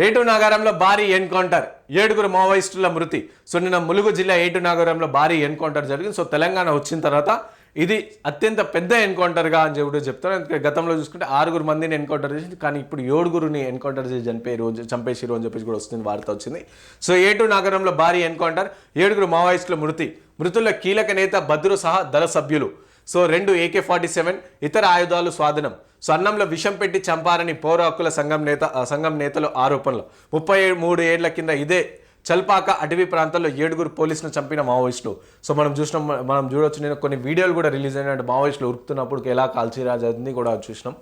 ఏటు నగరంలో భారీ ఎన్కౌంటర్ ఏడుగురు మావోయిస్టుల మృతి. సో నిన్న ములుగు జిల్లా ఏటు నగరంలో భారీ ఎన్కౌంటర్ జరిగింది. సో తెలంగాణ వచ్చిన తర్వాత ఇది అత్యంత పెద్ద ఎన్కౌంటర్గా అని చెప్పి చెప్తారు ఎందుకంటే గతంలో చూసుకుంటే ఆరుగురు మందిని ఎన్కౌంటర్ చేసింది. కానీ ఇప్పుడు ఏడుగురిని ఎన్కౌంటర్ చేసి చనిపోయి రోజు చంపేసిరు అని చెప్పేసి కూడా వస్తుంది వార్త వచ్చింది. సో ఏటు నాగరంలో భారీ ఎన్కౌంటర్ ఏడుగురు మావోయిస్టుల మృతి. మృతుల్లో కీలక నేత భద్రు సహా దళ సభ్యులు. సో రెండు ఏకే ఫార్టీ సెవెన్ ఇతర ఆయుధాలు స్వాధీనం. సో అన్నంలో విషం పెట్టి చంపారని పౌర హక్కుల సంఘం నేత సంఘం నేతలు ఆరోపణలు. ముప్పై మూడు ఏళ్ళ కింద ఇదే చల్పాక అటవీ ప్రాంతంలో ఏడుగురు పోలీసులు చంపిన మావోయిస్టులు. సో మనం చూసినాం మనం చూడొచ్చు నేను కొన్ని వీడియోలు కూడా రిలీజ్ అయినట్టు మావోయిస్టులు ఉరుకుతున్నప్పుడు ఎలా కాల్చిరాజ్ జరిగింది కూడా చూసినాం.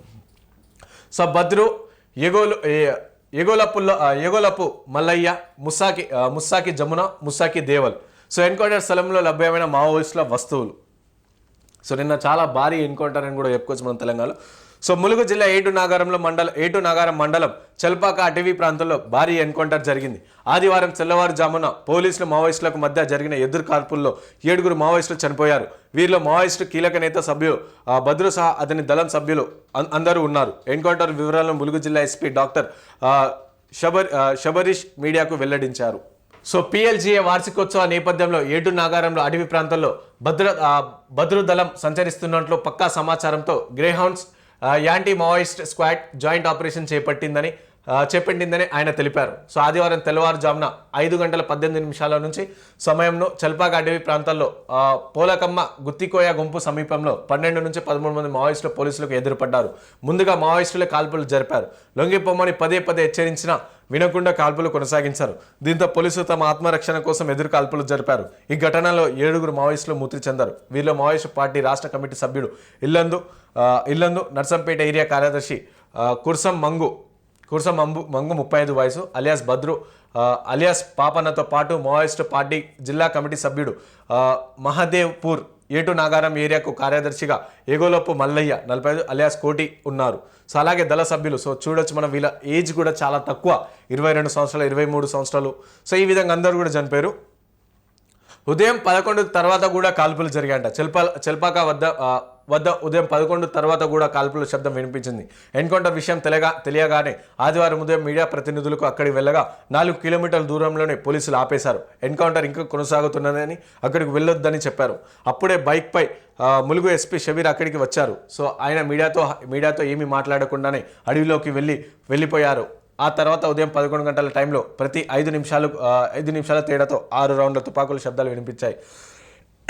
సో బద్రు ఎగోలు ఏ- ఎగోలపుల్లో ఎగోలపు మల్లయ్య ముస్సాకి ముస్సాకి జమున ముస్సాకి దేవల్. సో ఎన్కౌంటర్ స్థలంలో లభ్యమైన మావోయిస్టుల వస్తువులు. సో నిన్న చాలా భారీ ఎన్కౌంటర్ అని కూడా చెప్పుకోవచ్చు మనం తెలంగాణలో. సో ములుగు జిల్లా ఏటు నాగారంలో మండలం ఏటు నాగారం మండలం చల్పాక అటవీ ప్రాంతంలో భారీ ఎన్కౌంటర్ జరిగింది. ఆదివారం తెల్లవారుజామున పోలీసులు మావోయిస్టులకు మధ్య జరిగిన ఎదురు కాల్పుల్లో ఏడుగురు మావోయిస్టులు చనిపోయారు. వీరిలో మావోయిస్టు కీలక నేత సభ్యులు భద్రు సహా అతని దళం సభ్యులు అందరూ ఉన్నారు. ఎన్కౌంటర్ వివరాలను ములుగు జిల్లా ఎస్పీ డాక్టర్ షబర్ షబరీష్ మీడియాకు వెల్లడించారు. సో పిఎల్జీఏ వార్షికోత్సవ నేపథ్యంలో ఏటు నాగారంలో అటవీ ప్రాంతంలో భద్ర భద్రుదళం భద్రు దళం సంచరిస్తున్నట్లు పక్కా సమాచారంతో greyhounds anti Maoist squad joint operation చేపట్టిందని చేపట్టిందని ఆయన తెలిపారు. సో ఆదివారం తెల్లవారుజామున ఐదు గంటల పద్దెనిమిది నిమిషాల నుంచి సమయంలో చల్పాక అటవీ ప్రాంతాల్లో పోలకమ్మ గుత్తికోయ గుంపు సమీపంలో పన్నెండు నుంచి పదమూడు మంది మావోయిస్టులు పోలీసులకు ఎదురుపడ్డారు. ముందుగా మావోయిస్టులే కాల్పులు జరిపారు. లొంగిపోమ్మని పదే పదే హెచ్చరించిన వినకుండా కాల్పులు కొనసాగించారు. దీంతో పోలీసులు తమ ఆత్మరక్షణ కోసం ఎదురు కాల్పులు జరిపారు. ఈ ఘటనలో ఏడుగురు మావోయిస్టులు మృతి చెందారు. వీరిలో మావోయిస్టు పార్టీ రాష్ట్ర కమిటీ సభ్యుడు ఇల్లందు ఇల్లందు నర్సంపేట ఏరియా కార్యదర్శి కుర్సం మంగు కుర్సం మంబు మంగు ముప్పై ఐదు వయసు అలియాస్ బద్రు అలియాస్ పాపన్నతో పాటు మావోయిస్టు పార్టీ జిల్లా కమిటీ సభ్యుడు మహదేవ్పూర్ ఏటు నాగారం ఏరియాకు కార్యదర్శిగా ఎగోలోపు మల్లయ్య నలభై ఐదు అలియాస్ కోటి ఉన్నారు. సో అలాగే దళ సభ్యులు. సో చూడొచ్చు మనం వీళ్ళ ఏజ్ కూడా చాలా తక్కువ. ఇరవై రెండు సంవత్సరాలు ఇరవై మూడు సంవత్సరాలు. సో ఈ విధంగా అందరూ కూడా చనిపోయారు. ఉదయం పదకొండు తర్వాత కూడా కాల్పులు జరిగాయంట. చెల్పా చెల్పాక వద్ద వద్ద ఉదయం పదకొండు తర్వాత కూడా కాల్పుల శబ్దం వినిపించింది. ఎన్కౌంటర్ విషయం తెలియగా తెలియగానే ఆదివారం ఉదయం మీడియా ప్రతినిధులకు అక్కడికి వెళ్ళగా నాలుగు కిలోమీటర్ల దూరంలోనే పోలీసులు ఆపేశారు. ఎన్కౌంటర్ ఇంకా కొనసాగుతున్నదని అక్కడికి వెళ్ళొద్దని చెప్పారు. అప్పుడే బైక్పై ములుగు ఎస్పీ షబీర్ అక్కడికి వచ్చారు. సో ఆయన మీడియాతో మీడియాతో ఏమీ మాట్లాడకుండానే అడవిలోకి వెళ్ళి వెళ్ళిపోయారు. ఆ తర్వాత ఉదయం పదకొండు గంటల టైంలో ప్రతి ఐదు నిమిషాలు ఐదు నిమిషాల తేడాతో ఆరు రౌండ్ల తుపాకుల శబ్దాలు వినిపించాయి.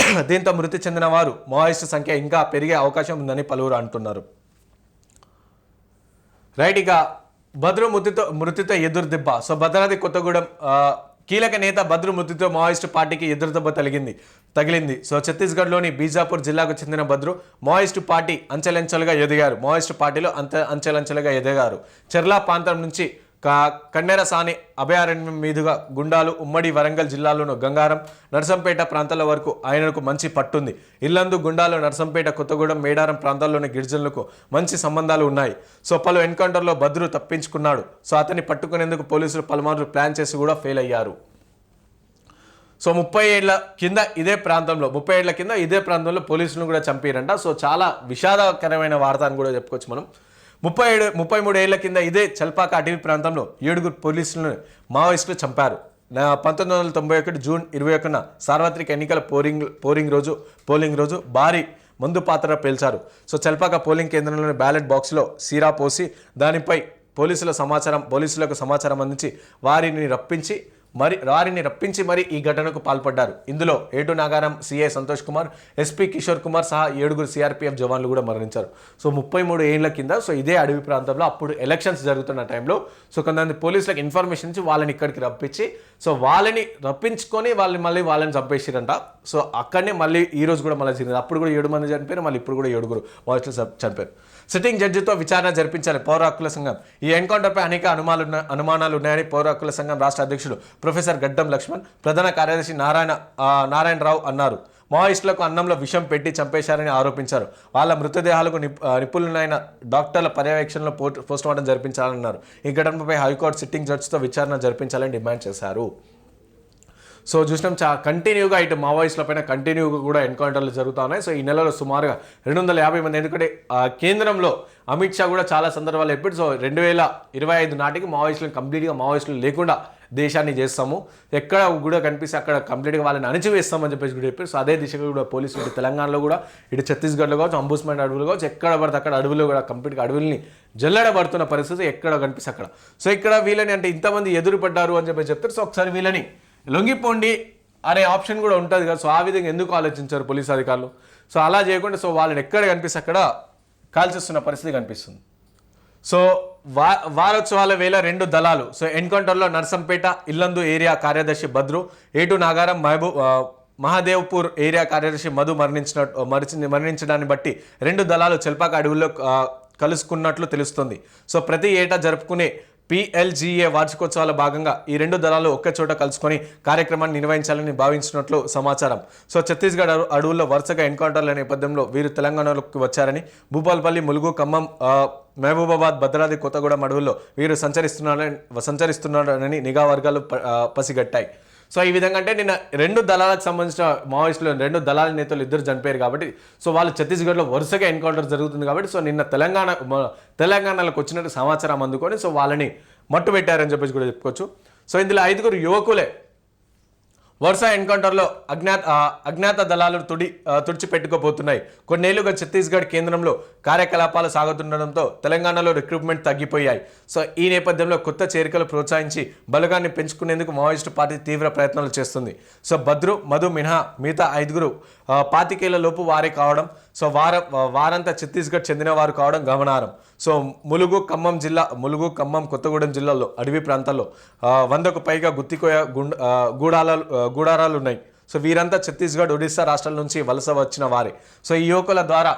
దీంతో మృతి చెందిన వారు మావోయిస్టు సంఖ్య ఇంకా పెరిగే అవకాశం ఉందని పలువురు అంటున్నారు. రైట్ ఇక భద్రు మృతితో మృతితో ఎదురు దెబ్బ. సో భద్రాద్రి కొత్తగూడెం కీలక నేత భద్రు మృతితో మావోయిస్టు పార్టీకి ఎదురు దెబ్బ తగిలింది తగిలింది. సో ఛత్తీస్గఢ్లోని బీజాపూర్ జిల్లాకు చెందిన భద్రు మావోయిస్టు పార్టీ అంచెలంచెలుగా ఎదిగారు. మావోయిస్టు పార్టీలో అంత అంచెలంచెలుగా ఎదిగారు. చెర్లా ప్రాంతం నుంచి కన్నెర కన్నెరసాని అభయారణ్యం మీదుగా గుండాలు ఉమ్మడి వరంగల్ జిల్లాలోని గంగారం నర్సంపేట ప్రాంతాల వరకు ఆయనకు మంచి పట్టుంది. ఇల్లందు గుండాలు నర్సంపేట కొత్తగూడెం మేడారం ప్రాంతాల్లోని గిరిజనులకు మంచి సంబంధాలు ఉన్నాయి. సో పలు ఎన్కౌంటర్లో భద్రు తప్పించుకున్నాడు. సో అతన్ని పట్టుకునేందుకు పోలీసులు పలుమార్లు ప్లాన్ చేసి కూడా ఫెయిల్ అయ్యారు. సో ముప్పై ఏళ్ళ కింద ఇదే ప్రాంతంలో ముప్పై ఏళ్ళ కింద ఇదే ప్రాంతంలో పోలీసులను కూడా చంపారంట. సో చాలా విషాదకరమైన వార్త అని కూడా చెప్పుకోవచ్చు మనం. ముప్పై ఏడు ముప్పై మూడు ఏళ్ళ కింద ఇదే చల్పాక అటవీ ప్రాంతంలో ఏడుగురు పోలీసులను మావోయిస్టులు చంపారు. పంతొమ్మిది వందల తొంభై ఒకటి జూన్ ఇరవై ఒకటిన సార్వత్రిక ఎన్నికల పోరింగ్ పోలింగ్ రోజు పోలింగ్ రోజు భారీ మందు పాత్ర పేల్చారు. సో చల్పాక పోలింగ్ కేంద్రంలోని బ్యాలెట్ బాక్స్లో సీరా పోసి దానిపై పోలీసుల సమాచారం పోలీసులకు సమాచారం అందించి వారిని రప్పించి మరి వారిని రప్పించి మరి ఈ ఘటనకు పాల్పడ్డారు. ఇందులో Eturnagaram CI Santosh Kumar SP Kishore Kumar సహా ఏడుగురు సిఆర్పీఎఫ్ జవాన్లు కూడా మరణించారు. సో ముప్పై మూడు ఏళ్ళ కింద సో ఇదే అడవి ప్రాంతంలో అప్పుడు ఎలక్షన్స్ జరుగుతున్న టైంలో సో కొంతమంది పోలీసులకు ఇన్ఫర్మేషన్ ఇచ్చి వాళ్ళని ఇక్కడికి రప్పించి సో వాళ్ళని రప్పించుకొని వాళ్ళని మళ్ళీ వాళ్ళని చంపేసిరంట. సో అక్కడనే మళ్ళీ ఈ రోజు కూడా మళ్ళీ జరిగింది. అప్పుడు కూడా ఏడు మంది చనిపోయారు మళ్ళీ ఇప్పుడు కూడా ఏడుగురు మావోయిస్టులు చనిపోయారు. సిట్టింగ్ జడ్జితో విచారణ జరిపించాలి. పౌర హక్కుల సంఘం. ఈ ఎన్కౌంటర్పై అనేక అనుమానాలు ఉన్న- అనుమానాలు ఉన్నాయని పౌర హక్కుల సంఘం రాష్ట్ర అధ్యక్షుడు ప్రొఫెసర్ గడ్డం లక్ష్మణ్ ప్రధాన కార్యదర్శి నారాయణ నారాయణరావు అన్నారు. మావోయిస్టులకు అన్నంలో విషం పెట్టి చంపేశారని ఆరోపించారు. వాళ్ళ మృతదేహాలకు నిపుణులైన డాక్టర్ల పర్యవేక్షణలో పోస్ట్ పోస్టుమార్టం జరిపించాలన్నారు. ఈ ఘటనపై హైకోర్టు సిట్టింగ్ జడ్జితో విచారణ జరిపించాలని డిమాండ్ చేశారు. సో చూసినాం చా కంటిన్యూగా ఇటు మావోయిస్టుల పైన కంటిన్యూగా కూడా ఎన్కౌంటర్లు జరుగుతూ ఉన్నాయి సో ఈ నెలలో సుమారుగా రెండు వందల యాభై మంది ఎందుకంటే కేంద్రంలో అమిత్ షా కూడా చాలా సందర్భాలు చెప్పాడు. సో రెండు వేల ఇరవై ఐదు నాటికి మావోయిస్టులను కంప్లీట్గా మావోయిస్టులు లేకుండా దేశాన్ని చేస్తాము. ఎక్కడ కూడా కనిపిస్తే అక్కడ కంప్లీట్గా వాళ్ళని అణిచివేస్తామని చెప్పేసి కూడా చెప్పారు సో అదే దిశగా కూడా పోలీసులు ఇటు తెలంగాణలో కూడా ఇటు ఛత్తీస్గఢ్లో కావచ్చు అంబుస్మెంట్ అడవులు కావచ్చు ఎక్కడ పడితే అక్కడ అడవులు కూడా కంప్లీట్గా అడవుల్ని జల్లడబడుతున్న పరిస్థితి ఎక్కడ కనిపిస్తే అక్కడ. సో ఇక్కడ వీళ్ళని అంటే ఇంతమంది ఎదురుపడ్డారు అని చెప్పేసి చెప్తారు. సో ఒకసారి వీళ్ళని లొంగిపోండి అనే ఆప్షన్ కూడా ఉంటుంది కదా. సో ఆ విధంగా ఎందుకు ఆలోచించారు పోలీస్ అధికారులు? సో అలా చేయకుండా సో వాళ్ళని ఎక్కడ కనిపిస్తే అక్కడ కాల్చేస్తున్న పరిస్థితి కనిపిస్తుంది. సో వా వారోత్సవాల వేళ రెండు దళాలు సో ఎన్కౌంటర్లో నర్సంపేట ఇల్లందు ఏరియా కార్యదర్శి భద్రు ఏటు నాగారం మహబూబ్ మహాదేవ్పూర్ ఏరియా కార్యదర్శి మధు మరణించిన మరిచి మరణించడాన్ని బట్టి రెండు దళాలు చెల్పాక అడవుల్లో కలుసుకున్నట్లు తెలుస్తుంది. సో ప్రతి ఏటా జరుపుకునే పిఎల్జీఏ వార్షికోత్సవాల భాగంగా ఈ రెండు దళాలు ఒకే చోట కలుసుకొని కార్యక్రమాన్ని నిర్వహించాలని భావించినట్లు సమాచారం. సో ఛత్తీస్గఢ్ అడవుల్లో వరుసగా ఎన్కౌంటర్ల నేపథ్యంలో వీరు తెలంగాణలోకి వచ్చారని భూపాల్పల్లి ములుగు ఖమ్మం మహబూబాబాద్ భద్రాద్రి కొత్తగూడెం అడవుల్లో వీరు సంచరిస్తున్నారని సంచరిస్తున్నారని నిఘా వర్గాలు ప- పసిగట్టాయి. సో ఈ విధంగా అంటే నిన్న రెండు దళాలకు సంబంధించిన మావోయిస్టులు రెండు దళాల నేతలు ఇద్దరు చనిపోయారు కాబట్టి సో వాళ్ళు ఛత్తీస్గఢ్లో వరుసగా ఎన్కౌంటర్ జరుగుతుంది కాబట్టి సో నిన్న తెలంగాణ తెలంగాణలోకి వచ్చినట్టు సమాచారం అందుకొని సో వాళ్ళని మట్టు పెట్టారని చెప్పేసి కూడా చెప్పుకోవచ్చు. సో ఇందులో ఐదుగురు యువకులే వరుస ఎన్కౌంటర్లో అజ్ఞాత అజ్ఞాత దళాలు తుడి తుడిచిపెట్టుకోబోతున్నాయి. కొన్నేళ్ళుగా ఛత్తీస్గఢ్ కేంద్రంలో కార్యకలాపాలు సాగుతుండడంతో తెలంగాణలో రిక్రూట్మెంట్ తగ్గిపోయాయి. సో ఈ నేపథ్యంలో కొత్త చేరికలు ప్రోత్సహించి బలగాన్ని పెంచుకునేందుకు మావోయిస్టు పార్టీ తీవ్ర ప్రయత్నాలు చేస్తుంది. సో భద్రు మధు మినహా మిగతా ఐదుగురు పాతికేళ్ళ లోపు వారే కావడం సో వార వారంతా ఛత్తీస్గఢ్ చెందిన వారు కావడం గమనార్హం. సో ములుగు ఖమ్మం జిల్లా ములుగు ఖమ్మం కొత్తగూడెం జిల్లాలో అడవి ప్రాంతాల్లో వందకు పైగా గుత్తికోయ గుండ గూడాల గూడాలాలు గూడారాలు ఉన్నాయి సో వీరంతా ఛత్తీస్గఢ్ ఒడిస్సా రాష్ట్రాల నుంచి వలస వచ్చిన వారే. సో ఈ యువకుల ద్వారా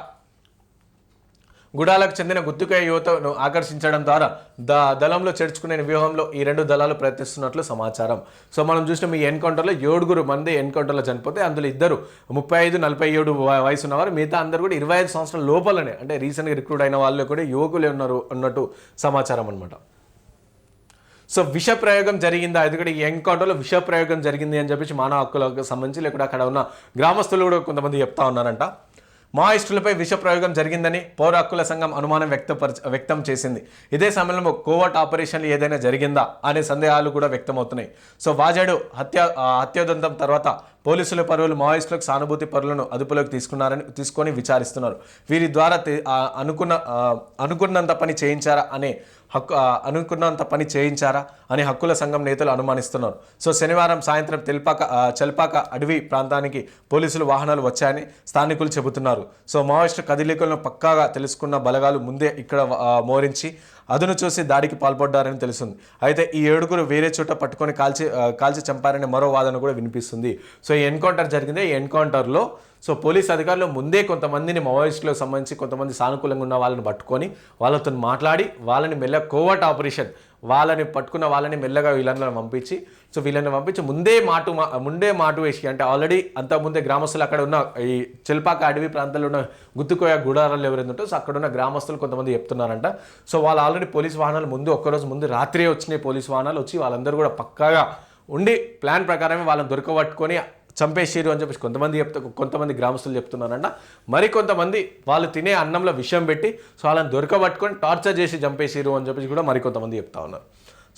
గుడాలకు చెందిన గుత్తుకాయ యువతను ఆకర్షించడం ద్వారా ద దళంలో చేర్చుకునే వ్యూహంలో ఈ రెండు దళాలు ప్రయత్నిస్తున్నట్లు సమాచారం. సో మనం చూసిన ఈ ఎన్కౌంటర్లో ఏడుగురు మంది ఎన్కౌంటర్లో చనిపోతే అందులో ఇద్దరు ముప్పై ఐదు నలభై ఏడు వయసు ఉన్నవారు మిగతా అందరు కూడా ఇరవై ఐదు సంవత్సరాల లోపలనే అంటే రీసెంట్గా రిక్రూట్ అయిన వాళ్ళు కూడా యువకులే ఉన్నారు అన్నట్టు సమాచారం అనమాట సో విష ప్రయోగం జరిగిందా? ఎందుకంటే ఈ ఎన్కౌంటర్లో విష ప్రయోగం జరిగింది అని చెప్పేసి మానవ హక్కులకు సంబంధించి లేకుంటే అక్కడ ఉన్న గ్రామస్తులు కూడా కొంతమంది చెప్తా ఉన్నారంట. మావోయిస్టులపై విషప్రయోగం జరిగిందని పౌర హక్కుల సంఘం అనుమానం వ్యక్తపరచ వ్యక్తం చేసింది. ఇదే సమయంలో కోవర్ట్ ఆపరేషన్లు ఏదైనా జరిగిందా అనే సందేహాలు కూడా వ్యక్తమవుతున్నాయి. సో వాజాడు హత్య హత్యోదంతం తర్వాత పోలీసుల పరువులు మావోయిస్టులకు సానుభూతి పరులను అదుపులోకి తీసుకున్నారని తీసుకొని విచారిస్తున్నారు. వీరి ద్వారా అనుకున్న అనుకున్నంత పని చేయించారా అనే హక్కు అనుకున్నంత పని చేయించారా అని హక్కుల సంఘం నేతలు అనుమానిస్తున్నారు. సో శనివారం సాయంత్రం తెల్పాక చల్పాక అడవి ప్రాంతానికి పోలీసులు వాహనాలు వచ్చాయని స్థానికులు చెబుతున్నారు. సో మావోయిస్టు కదిలికలను పక్కాగా తెలుసుకున్న బలగాలు ముందే ఇక్కడ మోరించి అదును చూసి దాడికి పాల్పడ్డారని తెలుస్తుంది. అయితే ఈ ఏడుగురు వేరే చోట పట్టుకొని కాల్చి కాల్చి చంపారనే మరో వాదన కూడా వినిపిస్తుంది. సో ఈ ఎన్కౌంటర్ జరిగింది ఈ ఎన్కౌంటర్లో. సో పోలీస్ అధికారులు ముందే కొంతమందిని మావోయిస్టులకు సంబంధించి కొంతమంది సానుకూలంగా ఉన్న వాళ్ళని పట్టుకొని వాళ్ళతో మాట్లాడి వాళ్ళని మెల్ల కోవర్ట్ ఆపరేషన్ వాళ్ళని పట్టుకున్న వాళ్ళని మెల్లగా వీళ్ళని పంపించి సో వీళ్ళని పంపించి ముందే మాటు మా- ముందే మాటు వేసి అంటే ఆల్రెడీ అంతకుముందే గ్రామస్తులు అక్కడ ఉన్న ఈ చిల్పాక అడవి ప్రాంతాల్లో ఉన్న గుత్తుకోయ గుడారాలు ఎవరైనా ఉంటే సో అక్కడ ఉన్న గ్రామస్తులు కొంతమంది చెప్తున్నారంట. సో వాళ్ళు ఆల్రెడీ పోలీస్ వాహనాలు ముందు ఒక్కరోజు ముందు రాత్రే వచ్చినాయి పోలీస్ వాహనాలు వచ్చి వాళ్ళందరూ కూడా పక్కాగా ఉండి ప్లాన్ ప్రకారమే వాళ్ళని దొరకబట్టుకొని చంపేసిరు అని చెప్పేసి కొంతమంది చెప్తా కొంతమంది గ్రామస్తులు చెప్తున్నారంట మరి కొంతమంది వాళ్ళు తినే అన్నంలో విషయం పెట్టి సో వాళ్ళని దొరకబట్టుకొని టార్చర్ చేసి చంపేసిరు అని చెప్పేసి కూడా మరి కొంతమంది చెప్తా ఉన్నారు.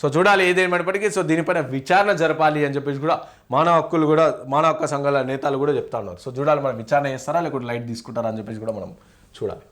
సో చూడాలి ఏదేమైనప్పటికీ సో దీనిపైన విచారణ జరపాలి అని చెప్పేసి కూడా మానవ హక్కులు కూడా మానవ హక్కు సంఘాల నేతలు కూడా చెప్తా ఉన్నారు. సో చూడాలి మనం విచారణ చేస్తారా లేకుంటే లైట్ తీసుకుంటారా అని చెప్పేసి కూడా మనం చూడాలి.